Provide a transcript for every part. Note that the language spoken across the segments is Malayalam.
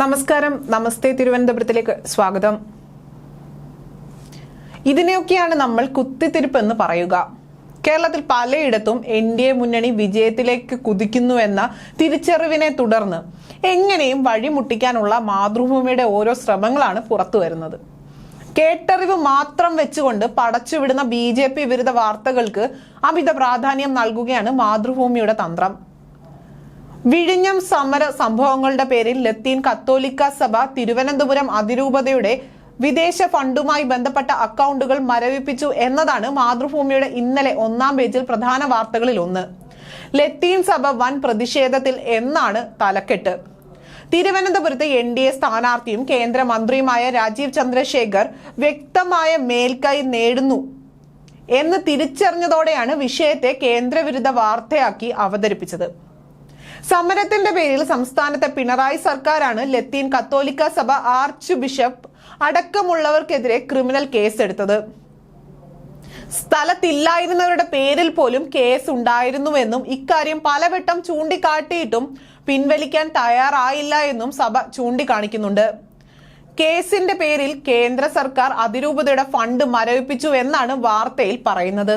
നമസ്കാരം. നമസ്തേ തിരുവനന്തപുരത്തിലേക്ക് സ്വാഗതം. ഇതിനെയൊക്കെയാണ് നമ്മൾ കുത്തിത്തിരിപ്പ് എന്ന് പറയുക. കേരളത്തിൽ പലയിടത്തും എൻ ഡി എ മുന്നണി വിജയത്തിലേക്ക് കുതിക്കുന്നുവെന്ന തിരിച്ചറിവിനെ തുടർന്ന് എങ്ങനെയും വഴിമുട്ടിക്കാനുള്ള മാതൃഭൂമിയുടെ ഓരോ ശ്രമങ്ങളാണ് പുറത്തു വരുന്നത്. കേട്ടറിവ് മാത്രം വെച്ചുകൊണ്ട് പടച്ചുവിടുന്ന ബി ജെ പി വിരുദ്ധ വാർത്തകൾക്ക് അമിത പ്രാധാന്യം നൽകുകയാണ് മാതൃഭൂമിയുടെ തന്ത്രം. വിഴിഞ്ഞം സമര സംഭവങ്ങളുടെ പേരിൽ ലത്തീൻ കത്തോലിക്ക സഭ തിരുവനന്തപുരം അതിരൂപതയുടെ വിദേശ ഫണ്ടുമായി ബന്ധപ്പെട്ട അക്കൗണ്ടുകൾ മരവിപ്പിച്ചു എന്നതാണ് മാതൃഭൂമിയുടെ ഇന്നലെ ഒന്നാം പേജിൽ പ്രധാന വാർത്തകളിൽ ഒന്ന്. ലത്തീൻ സഭ വൻ പ്രതിഷേധത്തിൽ എന്നാണ് തലക്കെട്ട്. തിരുവനന്തപുരത്ത് എൻ ഡി എ സ്ഥാനാർത്ഥിയും കേന്ദ്രമന്ത്രിയുമായ രാജീവ് ചന്ദ്രശേഖർ വ്യക്തമായ മേൽക്കൈ നേടുന്നു എന്ന് തിരിച്ചറിഞ്ഞതോടെയാണ് വിഷയത്തെ കേന്ദ്രവിരുദ്ധ വാർത്തയാക്കി അവതരിപ്പിച്ചത്. സമരത്തിന്റെ പേരിൽ സംസ്ഥാനത്തെ പിണറായി സർക്കാരാണ് ലത്തീൻ കത്തോലിക്ക സഭ ആർച്ച് ബിഷപ്പ് അടക്കമുള്ളവർക്കെതിരെ ക്രിമിനൽ കേസെടുത്തത്. സ്ഥലത്തില്ലായിരുന്നവരുടെ പേരിൽ പോലും കേസ് ഉണ്ടായിരുന്നുവെന്നും ഇക്കാര്യം പലവട്ടം ചൂണ്ടിക്കാട്ടിയിട്ടും പിൻവലിക്കാൻ തയ്യാറായില്ല എന്നും സഭ ചൂണ്ടിക്കാണിക്കുന്നുണ്ട്. കേസിന്റെ പേരിൽ കേന്ദ്ര സർക്കാർ അതിരൂപതയുടെ ഫണ്ട് മരവിപ്പിച്ചു എന്നാണ് വാർത്തയിൽ പറയുന്നത്.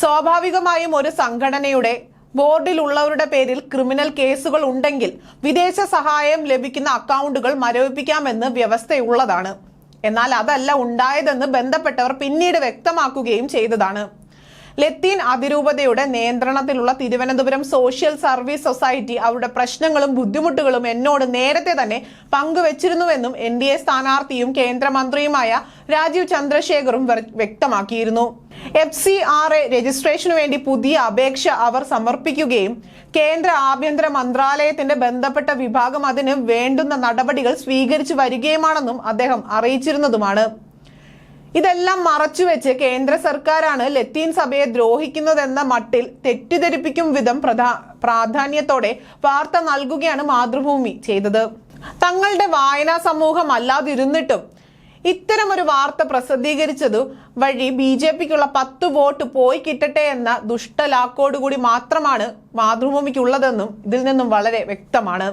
സ്വാഭാവികമായും ഒരു സംഘടനയുടെ ബോർഡിലുള്ളവരുടെ പേരിൽ ക്രിമിനൽ കേസുകൾ ഉണ്ടെങ്കിൽ വിദേശ സഹായം ലഭിക്കുന്ന അക്കൗണ്ടുകൾ മരവിപ്പിക്കാമെന്ന് വ്യവസ്ഥയുള്ളതാണ്. എന്നാൽ അതല്ല ഉണ്ടായതെന്ന് ബന്ധപ്പെട്ടവർ പിന്നീട് വ്യക്തമാക്കുകയും ചെയ്തതാണ്. ലത്തീൻ അതിരൂപതയുടെ നിയന്ത്രണത്തിലുള്ള തിരുവനന്തപുരം സോഷ്യൽ സർവീസ് സൊസൈറ്റി അവരുടെ പ്രശ്നങ്ങളും ബുദ്ധിമുട്ടുകളും എന്നോട് നേരത്തെ തന്നെ പങ്കുവച്ചിരുന്നുവെന്നും എൻ ഡി എ സ്ഥാനാർത്ഥിയും കേന്ദ്രമന്ത്രിയുമായ രാജീവ് ചന്ദ്രശേഖറും വ്യ- വ്യക്തമാക്കിയിരുന്നു. എഫ് സി ആർ എ രജിസ്ട്രേഷനു വേണ്ടി പുതിയ അപേക്ഷ അവർ സമർപ്പിക്കുകയും കേന്ദ്ര ആഭ്യന്തര മന്ത്രാലയത്തിന്റെ ബന്ധപ്പെട്ട വിഭാഗം അതിന് വേണ്ടുന്ന നടപടികൾ സ്വീകരിച്ചു വരികയുമാണെന്നും അദ്ദേഹം അറിയിച്ചിരുന്നതുമാണ്. ഇതെല്ലാം മറച്ചുവെച്ച് കേന്ദ്ര സർക്കാരാണ് ലത്തീൻ സഭയെ ദ്രോഹിക്കുന്നതെന്ന മട്ടിൽ തെറ്റിദ്ധരിപ്പിക്കും വിധം പ്രധാ പ്രാധാന്യത്തോടെ വാർത്ത നൽകുകയാണ് മാതൃഭൂമി ചെയ്തത്. തങ്ങളുടെ വായനാ സമൂഹം അല്ലാതിരുന്നിട്ടും ഇത്തരമൊരു വാർത്ത പ്രസിദ്ധീകരിച്ചതു വഴി ബി ജെ പിക്കുള്ള പത്ത് വോട്ട് പോയി കിട്ടട്ടെ എന്ന ദുഷ്ടലാക്കോടുകൂടി മാത്രമാണ് മാതൃഭൂമിക്കുള്ളതെന്നും ഇതിൽ നിന്നും വളരെ വ്യക്തമാണ്.